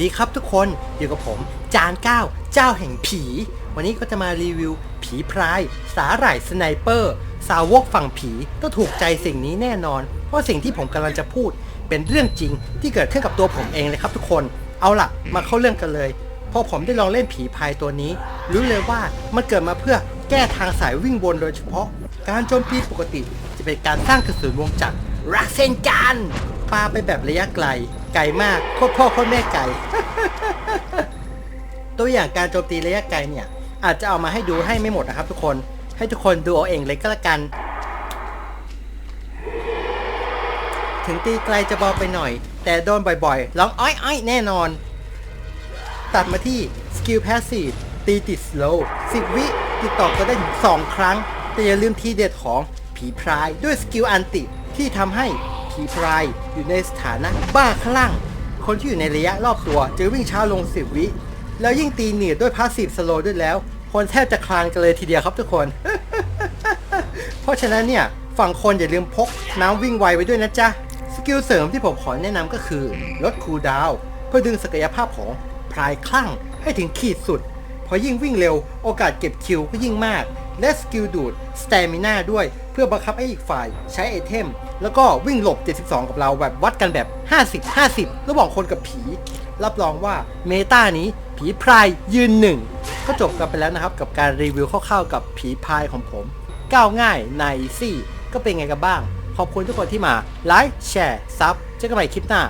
ดีครับทุกคนอยู่กับผมจานเก้าเจ้าแห่งผี วันนี้ก็จะมารีวิว ผีพราย สาหร่ายสไนเปอร์ สาวกฝั่งผีต้องถูกใจสิ่งนี้แน่นอน เพราะสิ่งที่ผมกำลังจะพูด เป็นเรื่องจริงที่เกิดขึ้นกับตัวผมเองเลยครับทุกคนเอาล่ะ มาเข้าเรื่องกันเลยพอผมได้ลองเล่นผีพายตัวนี้ รู้เลยว่ามันเกิดมาเพื่อแก้ทางสายวิ่งวนโดยเฉพาะ การโจมตีปกติจะเป็นการสร้างกระสุนวงจักรรักเซนกัน ปาไปแบบระยะไกล ไกลมากโคตรพ่อโคตรแม่ไก่ ตัวอย่างการโจมตีระยะไกลเนี่ย อาจจะเอามาให้ดูให้ไม่หมดนะครับ ทุกคนให้ทุกคนดูเอาเองเลยก็แล้วกัน ถึงตีไกลจะเบาไปหน่อย แต่โดนบ่อยๆร้องอ้อยอ้อยแน่นอน ตัดมาที่สกิลแพสซีฟตีติดสโลว์10วิติดต่อกันได้ถึง2ครั้ง แต่อย่าลืมทีเด็ดของผีพรายด้วยสกิลอันติที่ทำให้ ผีพรายอยู่ในสถานะบ้าคลั่ง คนที่อยู่ในระยะรอบตัวจะวิ่งช้าลง10วิ แล้วยิ่งตีเหนียดด้วยพาสซีฟสโลด้วยแล้ว คนแทบจะคลานกันเลยทีเดียวครับทุกคน เพราะฉะนั้นเนี่ย ฝั่งคนอย่าลืมพกน้ำวิ่งไวไว้ด้วยนะจ๊ะ สกิลเสริมที่ผมขอแนะนำก็คือลดคูลดาวเพื่อดึงศักยภาพของพรายคลั่งให้ถึงขีดสุด พอยิ่งวิ่งเร็วโอกาสเก็บคิวก็ยิ่งมาก และสกิลดูดสเตมิน่าด้วย เพื่อบังคับให้อีกฝ่ายใช้ไอเทม แล้วก็วิ่งหลบ 72 กับเราแบบวัดกันแบบ 50 50 ระหว่างคนกับผี รับรองว่าเมตานี้ผีพรายยืนหนึ่งก็จบกันไปแล้วนะครับกับการรีวิวคร่าวๆกับผีพรายของผม ก้าวง่ายในซี่ ก็เป็นไงกันบ้าง ขอบคุณทุกคนที่มาไลค์แชร์ซับเจอกันใหม่คลิปหน้า